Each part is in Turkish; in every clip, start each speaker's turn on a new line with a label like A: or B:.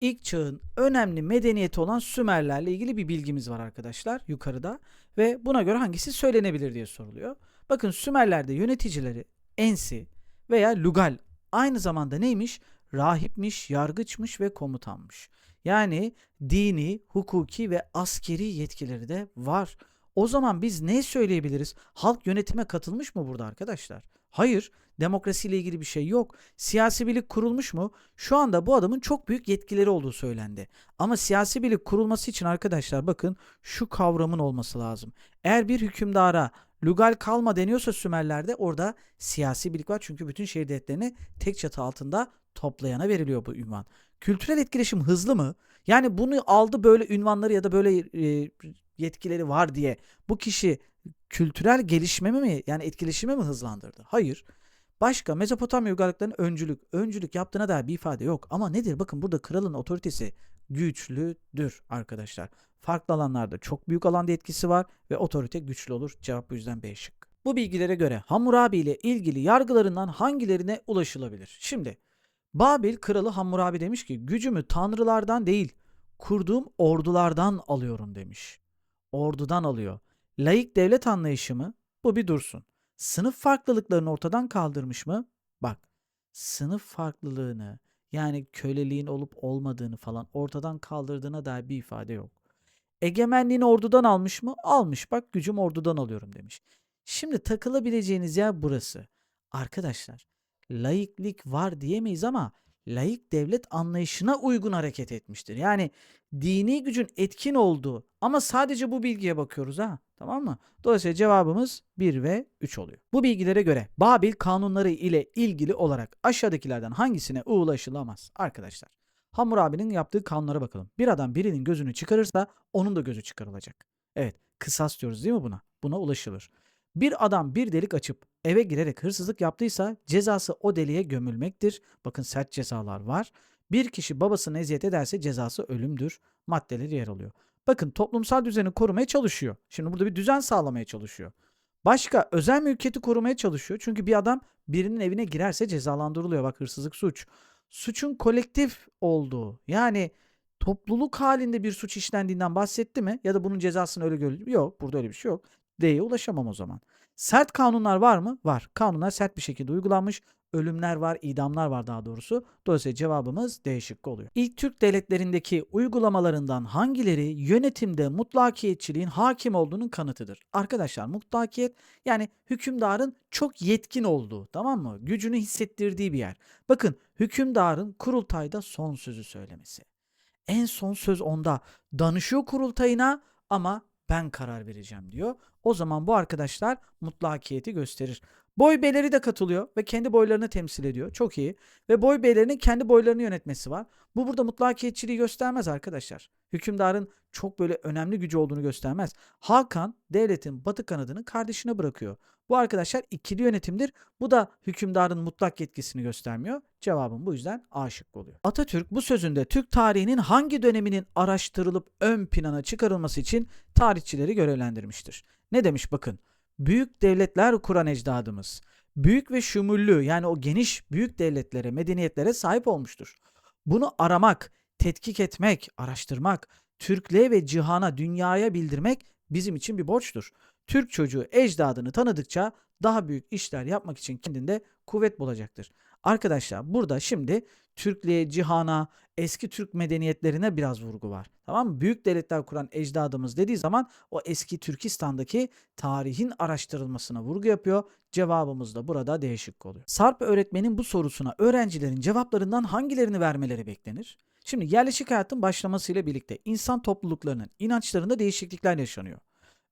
A: ilk çağın önemli medeniyeti olan Sümerlerle ilgili bir bilgimiz var arkadaşlar yukarıda ve buna göre hangisi söylenebilir diye soruluyor. Bakın Sümerler'de yöneticileri Ensi veya Lugal aynı zamanda neymiş? Rahipmiş, yargıçmış ve komutanmış. Yani dini, hukuki ve askeri yetkileri de var. O zaman biz ne söyleyebiliriz? Halk yönetime katılmış mı burada arkadaşlar? Hayır, demokrasiyle ilgili bir şey yok. Siyasi birlik kurulmuş mu? Şu anda bu adamın çok büyük yetkileri olduğu söylendi. Ama siyasi birlik kurulması için arkadaşlar bakın şu kavramın olması lazım. Eğer bir hükümdara lugal kalma deniyorsa Sümerler'de orada siyasi birlik var. Çünkü bütün şehir devletlerini tek çatı altında toplayana veriliyor bu ünvan. Kültürel etkileşim hızlı mı? Yani bunu aldı böyle ünvanları ya da böyle e, yetkileri var diye bu kişi kültürel gelişmemi mi yani etkileşimi mi hızlandırdı? Hayır. Başka Mezopotamya uygarlıklarının öncülük, öncülük yaptığına dair bir ifade yok. Ama nedir? Bakın burada kralın otoritesi güçlüdür arkadaşlar. Farklı alanlarda çok büyük alanda etkisi var ve otorite güçlü olur. Cevap bu yüzden B şık. Bu bilgilere göre Hammurabi ile ilgili yargılarından hangilerine ulaşılabilir? Şimdi Babil kralı Hammurabi demiş ki gücümü tanrılardan değil kurduğum ordulardan alıyorum demiş. Ordudan alıyor. Laik devlet anlayışı mı? Bu bir dursun. Sınıf farklılıklarını ortadan kaldırmış mı? Bak sınıf farklılığını yani köleliğin olup olmadığını falan ortadan kaldırdığına dair bir ifade yok. Egemenliğini ordudan almış mı? Almış. Bak gücüm ordudan alıyorum demiş. Şimdi takılabileceğiniz yer burası. Arkadaşlar laiklik var diyemeyiz ama laik devlet anlayışına uygun hareket etmiştir. Yani dini gücün etkin olduğu ama sadece bu bilgiye bakıyoruz ha. Tamam mı? Dolayısıyla cevabımız 1 ve 3 oluyor. Bu bilgilere göre Babil kanunları ile ilgili olarak aşağıdakilerden hangisine ulaşılamaz? Arkadaşlar Hammurabi'nin yaptığı kanunlara bakalım. Bir adam birinin gözünü çıkarırsa onun da gözü çıkarılacak. Evet kısas diyoruz değil mi buna? Buna ulaşılır. Bir adam bir delik açıp eve girerek hırsızlık yaptıysa cezası o deliğe gömülmektir. Bakın sert cezalar var. Bir kişi babasını eziyet ederse cezası ölümdür. Maddeleri yer alıyor. Bakın toplumsal düzeni korumaya çalışıyor. Şimdi burada bir düzen sağlamaya çalışıyor. Başka özel mülkiyeti korumaya çalışıyor. Çünkü bir adam birinin evine girerse cezalandırılıyor. Bak hırsızlık suç. Suçun kolektif olduğu yani topluluk halinde bir suç işlendiğinden bahsetti mi? Ya da bunun cezasını öyle görüldü Yok burada öyle bir şey yok. D'ye ulaşamam o zaman. Sert kanunlar var mı? Var. Kanunlar sert bir şekilde uygulanmış. Ölümler var, idamlar var daha doğrusu. Dolayısıyla cevabımız D şıkkı oluyor. İlk Türk devletlerindeki uygulamalarından hangileri yönetimde mutlakiyetçiliğin hakim olduğunun kanıtıdır? Arkadaşlar mutlakiyet yani hükümdarın çok yetkin olduğu tamam mı? Gücünü hissettirdiği bir yer. Bakın hükümdarın kurultayda son sözü söylemesi. En son söz onda. Danışıyor kurultayına ama ben karar vereceğim diyor. O zaman bu arkadaşlar mutlakiyeti gösterir. Boy beyleri de katılıyor ve kendi boylarını temsil ediyor. Çok iyi. Ve boy beylerinin kendi boylarını yönetmesi var. Bu burada mutlakiyetçiliği göstermez arkadaşlar. Hükümdarın çok böyle önemli gücü olduğunu göstermez. Hakan devletin batı kanadını kardeşine bırakıyor. Bu arkadaşlar ikili yönetimdir. Bu da hükümdarın mutlak yetkisini göstermiyor. Cevabım bu yüzden A şıkkı oluyor. Atatürk bu sözünde Türk tarihinin hangi döneminin araştırılıp ön plana çıkarılması için tarihçileri görevlendirmiştir. Ne demiş bakın. Büyük devletler kuran ecdadımız. Büyük ve şumullü yani o geniş büyük devletlere, medeniyetlere sahip olmuştur. Bunu aramak, tetkik etmek, araştırmak, Türklüğe ve cihana, dünyaya bildirmek bizim için bir borçtur. Türk çocuğu ecdadını tanıdıkça daha büyük işler yapmak için kendinde kuvvet bulacaktır. Arkadaşlar burada şimdi Türklüğe, cihana, eski Türk medeniyetlerine biraz vurgu var. Tamam mı? Büyük devletler kuran ecdadımız dediği zaman o eski Türkistan'daki tarihin araştırılmasına vurgu yapıyor. Cevabımız da burada değişik oluyor. Sarp öğretmenin bu sorusuna öğrencilerin cevaplarından hangilerini vermeleri beklenir? Şimdi yerleşik hayatın başlamasıyla birlikte insan topluluklarının inançlarında değişiklikler yaşanıyor.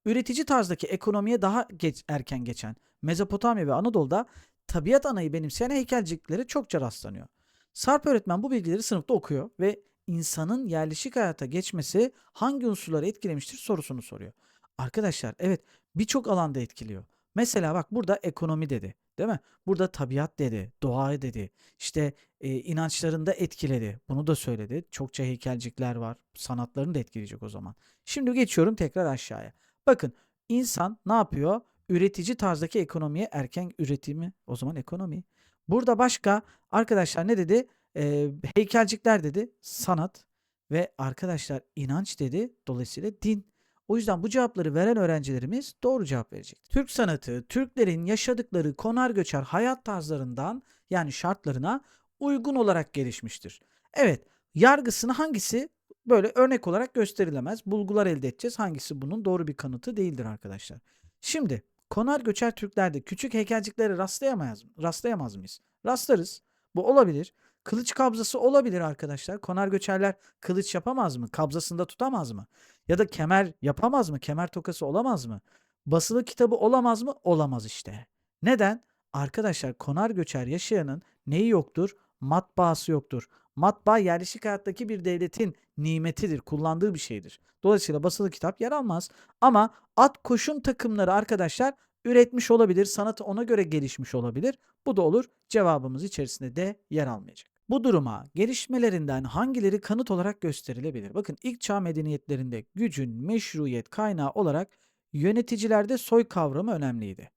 A: Üretici tarzdaki ekonomiye daha geç, erken geçen Mezopotamya ve Anadolu'da tabiat anayı benimseyen heykelciklere çokça rastlanıyor. Sarp öğretmen bu bilgileri sınıfta okuyor ve insanın yerleşik hayata geçmesi hangi unsurları etkilemiştir sorusunu soruyor. Arkadaşlar evet birçok alanda etkiliyor. Mesela bak burada ekonomi dedi. Değil mi? Burada tabiat dedi, doğa dedi. İşte e, inançlarında etkiledi. Bunu da söyledi. Çokça heykelcikler var. Sanatlarını da etkileyecek o zaman. Şimdi geçiyorum tekrar aşağıya. Bakın insan ne yapıyor? Üretici tarzdaki ekonomiye erken üretimi o zaman ekonomi. Burada başka arkadaşlar ne dedi? Ee, heykelcikler dedi sanat ve arkadaşlar inanç dedi dolayısıyla din. O yüzden bu cevapları veren öğrencilerimiz doğru cevap verecek. Türk sanatı, Türklerin yaşadıkları konar göçer hayat tarzlarından yani şartlarına uygun olarak gelişmiştir. Evet, yargısını hangisi böyle örnek olarak gösterilemez. Bulgular elde edeceğiz. Hangisi bunun doğru bir kanıtı değildir arkadaşlar. Şimdi konar göçer Türklerde küçük heykelciklere rastlayamaz, rastlayamaz mıyız? Rastlarız. Bu olabilir. Kılıç kabzası olabilir arkadaşlar. Konar göçerler kılıç yapamaz mı? Kabzasında tutamaz mı? Ya da kemer yapamaz mı? Kemer tokası olamaz mı? Basılı kitabı olamaz mı? Olamaz işte. Neden? Arkadaşlar konar göçer yaşayanın neyi yoktur? Matbaası yoktur. Matbaa yerleşik hayattaki bir devletin nimetidir, kullandığı bir şeydir. Dolayısıyla basılı kitap yer almaz. Ama at koşum takımları arkadaşlar üretmiş olabilir, sanatı ona göre gelişmiş olabilir. Bu da olur. Cevabımız içerisinde de yer almayacak. Bu duruma gelişmelerinden hangileri kanıt olarak gösterilebilir? Bakın ilk çağ medeniyetlerinde gücün meşruiyet kaynağı olarak yöneticilerde soy kavramı önemliydi.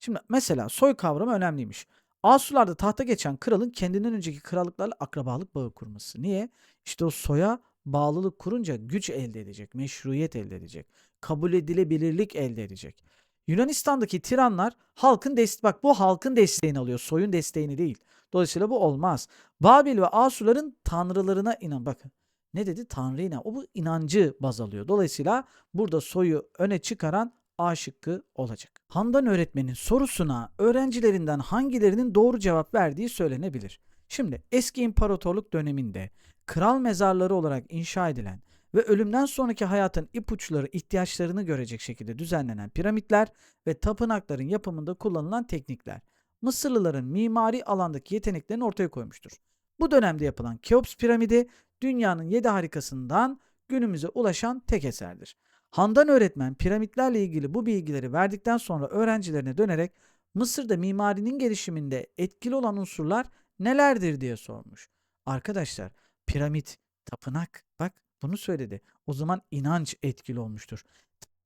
A: Şimdi mesela soy kavramı önemliymiş. Asularda tahta geçen kralın kendinden önceki krallıklarla akrabalık bağı kurması. Niye? İşte o soya bağlılık kurunca güç elde edecek, meşruiyet elde edecek, kabul edilebilirlik elde edecek. Yunanistan'daki tiranlar halkın desteği, bak bu halkın desteğini alıyor, soyun desteğini değil. Dolayısıyla bu olmaz. Babil ve Asurların tanrılarına inan. Bakın ne dedi? Tanrı inan. O bu inancı baz alıyor. Dolayısıyla burada soyu öne çıkaran A şıkkı olacak. Handan öğretmenin sorusuna öğrencilerinden hangilerinin doğru cevap verdiği söylenebilir. Şimdi eski imparatorluk döneminde kral mezarları olarak inşa edilen ve ölümden sonraki hayatın ipuçları ihtiyaçlarını görecek şekilde düzenlenen piramitler ve tapınakların yapımında kullanılan teknikler Mısırlıların mimari alandaki yeteneklerini ortaya koymuştur. Bu dönemde yapılan Keops piramidi dünyanın yedi harikasından günümüze ulaşan tek eserdir. Handan öğretmen piramitlerle ilgili bu bilgileri verdikten sonra öğrencilerine dönerek Mısır'da mimarinin gelişiminde etkili olan unsurlar nelerdir diye sormuş. Arkadaşlar piramit, tapınak bak bunu söyledi. O zaman inanç etkili olmuştur.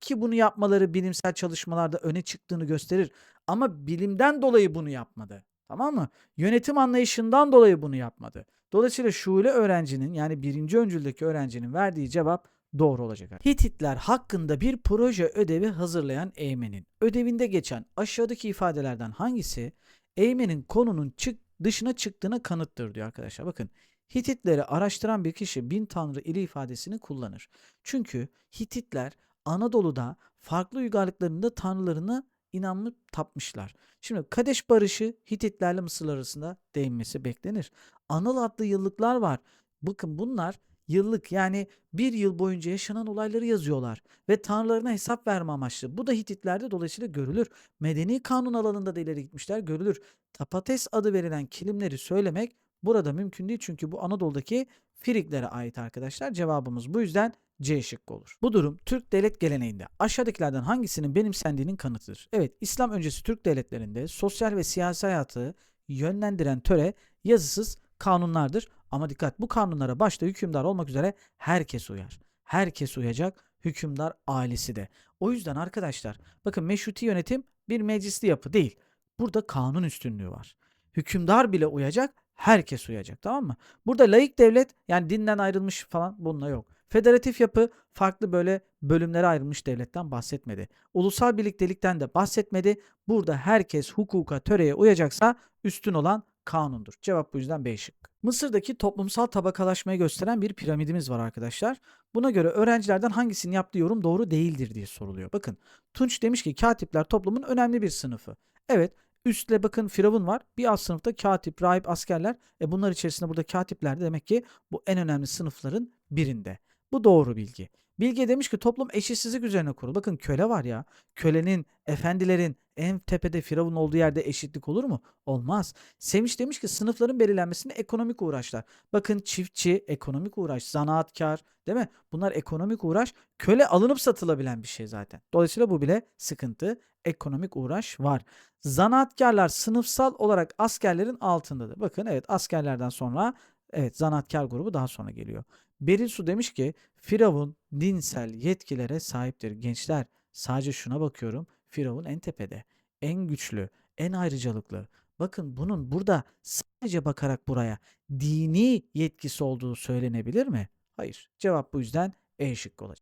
A: Ki bunu yapmaları bilimsel çalışmalarda öne çıktığını gösterir. Ama bilimden dolayı bunu yapmadı. Tamam mı? Yönetim anlayışından dolayı bunu yapmadı. Dolayısıyla şule öğrencinin yani birinci öncüldeki öğrencinin verdiği cevap doğru olacak. Hititler hakkında bir proje ödevi hazırlayan Eymen'in ödevinde geçen aşağıdaki ifadelerden hangisi Eymen'in konunun çık dışına çıktığına kanıttır diyor arkadaşlar. Bakın Hititleri araştıran bir kişi bin tanrı ili ifadesini kullanır. Çünkü Hititler Anadolu'da farklı uygarlıklarında tanrılarını inanıp tapmışlar. Şimdi Kadeş Barışı Hititlerle Mısırlar arasında değinmesi beklenir. Anıl adlı yıllıklar var. Bakın bunlar yıllık yani bir yıl boyunca yaşanan olayları yazıyorlar ve tanrılarına hesap verme amaçlı. Bu da Hititlerde dolayısıyla görülür. Medeni kanun alanında da ileri gitmişler görülür. Tapates adı verilen kilimleri söylemek burada mümkün değil çünkü bu Anadolu'daki Friklere ait arkadaşlar. Cevabımız bu yüzden C şıkkı olur. Bu durum Türk devlet geleneğinde aşağıdakilerden hangisinin benimsendiğinin kanıtıdır. Evet İslam öncesi Türk devletlerinde sosyal ve siyasi hayatı yönlendiren töre yazısız kanunlardır. Ama dikkat bu kanunlara başta hükümdar olmak üzere herkes uyar. Herkes uyacak hükümdar ailesi de. O yüzden arkadaşlar bakın meşruti yönetim bir meclisli yapı değil. Burada kanun üstünlüğü var. Hükümdar bile uyacak, herkes uyacak tamam mı? Burada laik devlet yani dinden ayrılmış falan bununla yok. Federatif yapı farklı böyle bölümlere ayrılmış devletten bahsetmedi. Ulusal birliktelikten de bahsetmedi. Burada herkes hukuka, töreye uyacaksa üstün olan kanundur. Cevap bu yüzden B şık. Mısır'daki toplumsal tabakalaşmayı gösteren bir piramidimiz var arkadaşlar. Buna göre öğrencilerden hangisinin yaptığı yorum doğru değildir diye soruluyor. Bakın Tunç demiş ki katipler toplumun önemli bir sınıfı. Evet üstle bakın firavun var. Bir alt sınıfta katip, rahip, askerler. E bunlar içerisinde burada katipler de demek ki bu en önemli sınıfların birinde. Bu doğru bilgi. Bilge demiş ki toplum eşitsizlik üzerine kurulu. Bakın köle var ya. Kölenin, efendilerin en tepede firavun olduğu yerde eşitlik olur mu? Olmaz. Sevinç demiş ki sınıfların belirlenmesinde ekonomik uğraşlar. Bakın çiftçi, ekonomik uğraş, zanaatkar değil mi? Bunlar ekonomik uğraş. Köle alınıp satılabilen bir şey zaten. Dolayısıyla bu bile sıkıntı. Ekonomik uğraş var. Zanaatkarlar sınıfsal olarak askerlerin altındadır. Bakın evet askerlerden sonra evet zanaatkar grubu daha sonra geliyor. Beril Su demiş ki Firavun dinsel yetkilere sahiptir. Gençler sadece şuna bakıyorum. Firavun en tepede, en güçlü, en ayrıcalıklı. bakın bunun burada sadece bakarak buraya dini yetkisi olduğu söylenebilir mi? Hayır. Cevap bu yüzden E şıkkı olacak.